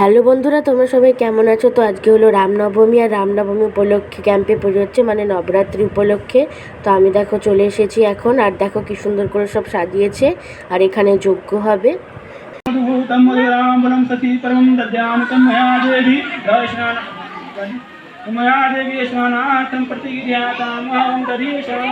Hello বন্ধুরা, তোমরা সবাই কেমন আছো? তো আজকে হলো রামনবমী আর রামনবমী উপলক্ষে ক্যাম্পে পুজো হচ্ছে মানে নবরাত্রি উপলক্ষে। তো আমি দেখো চলে এসেছি এখন, আর দেখো কি সুন্দর করে সব সাজিয়েছে, আর এখানে যোগ্য হবে। मधुराम्बलं सती परमं दद्यामकं मया देवी दर्शनान् मया देवी स्नानार्थं प्रतिज्ञातामहं दधीशां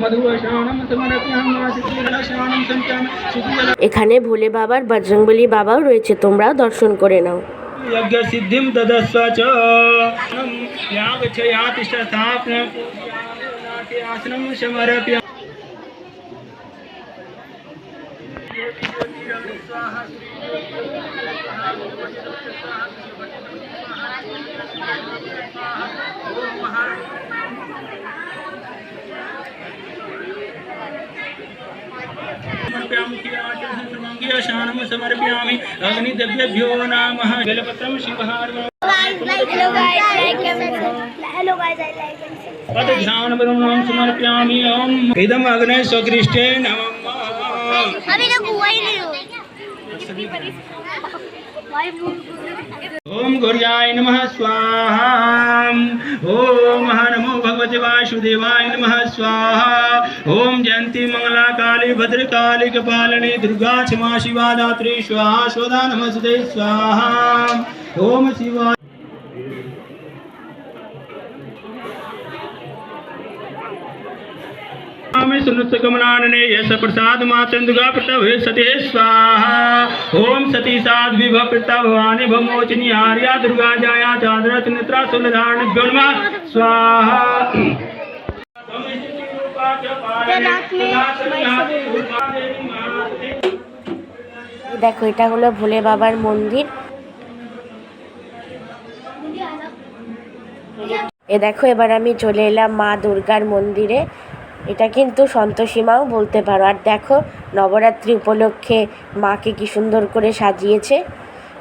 मधुस्नानं समर्पयामि मासिकीदर्शनानं सञ्चामि शिशिजल এখানে ভোলে বাবার বজরংবলী বাবাও রয়েছে তোমরাও দর্শন করে নাও यज्ञसिद्धिं ददस्व च यागच्छयातिष्ठस्थापनं आसनं समर्प्य शानम समर्पयामि। अग्निदेभ्यो नामः। जलपत्रं शिवहार्वा। अथ ध्यान ब्रह्मं समर्पयामि ॐ इदम् अग्ने स्वकृष्टे नमः। ॐ गुर्याय नमः। स्वाहा। ॐ भगवत वासुदेवाय नम। स्वाहा। ओम जयंती मंगला काली भद्र काली कपालिनी, दुर्गा, क्षमा, शिवा, दात्री, स्वाहा स्वदा नमस्ते, स्वाहा। ओम शिवा सुनुत कमलान यश प्रसाद मातंदुगा प्रतव सते स्वाहा। ओम सती साध विभव प्रता भवानी भमोचनी आर्या दुर्गा जाया चादरत नेत्रा सुलधारण ब्योन्मा स्वाहा দেখো এটা হলো ভোলে বাবার মন্দির এ দেখো এবার আমি চলে এলাম মা দুর্গার মন্দিরে এটা কিন্তু সন্তোষীমাও বলতে পারো। আর দেখো, নবরাত্রি উপলক্ষে মাকে কি সুন্দর করে সাজিয়েছে।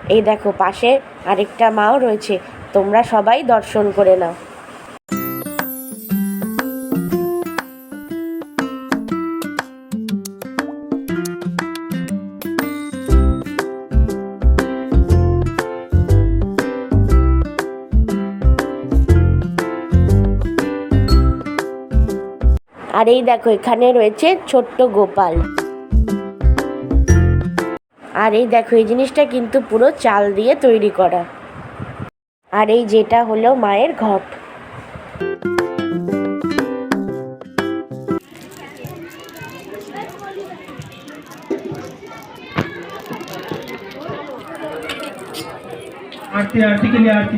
এই দেখো, পাশে আরেকটা মাও রয়েছে। তোমরা সবাই দর্শন করে নাও। আর এই দেখো এখানে রয়েছে ছোট্ট গোপাল আর এই দেখো এই জিনিসটা কিন্তু পুরো চাল দিয়ে তৈরি করা আর এই যেটা হলো মায়ের ঘট आरती आरती के लिए आरती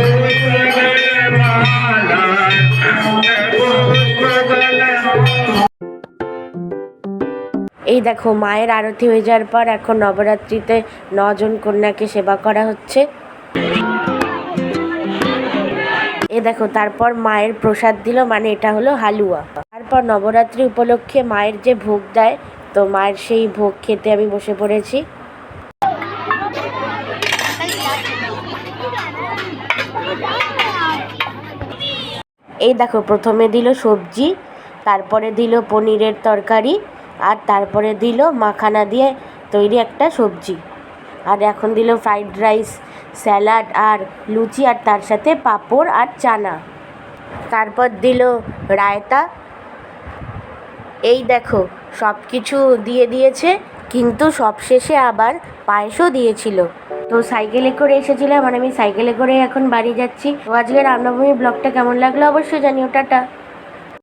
এই দেখো, মায়ের আরতি হয়ে যাওয়ার পর এখন নবরাত্রিতে নজন কন্যাকে সেবা করা হচ্ছে। এ দেখো, তারপর মায়ের প্রসাদ দিল মানে এটা হলো হালুয়া। তারপর নবরাত্রি উপলক্ষে মায়ের যে ভোগ দেয়, তো মায়ের সেই ভোগ খেতে আমি বসে পড়েছি। এই দেখো, প্রথমে দিল সবজি, তারপরে দিল পনিরের তরকারি আর তারপরে দিল মাখানা দিয়ে তৈরি একটা সবজি। আর এখন দিল ফ্রাইড রাইস স্যালাড আর লুচি আর তার সাথে পাঁপড় আর চানা। তারপর দিল রায়তা। এই দেখো সব কিছু দিয়ে দিয়েছে, কিন্তু সবশেষে আবার পায়েসও দিয়েছিল। তো সাইকেলে করে এসেছিলাম আর আমি সাইকেলে করে এখন বাড়ি যাচ্ছি। তো আজকে রামনবমী ব্লগটা কেমন লাগল অবশ্যই জানিও, টাটা।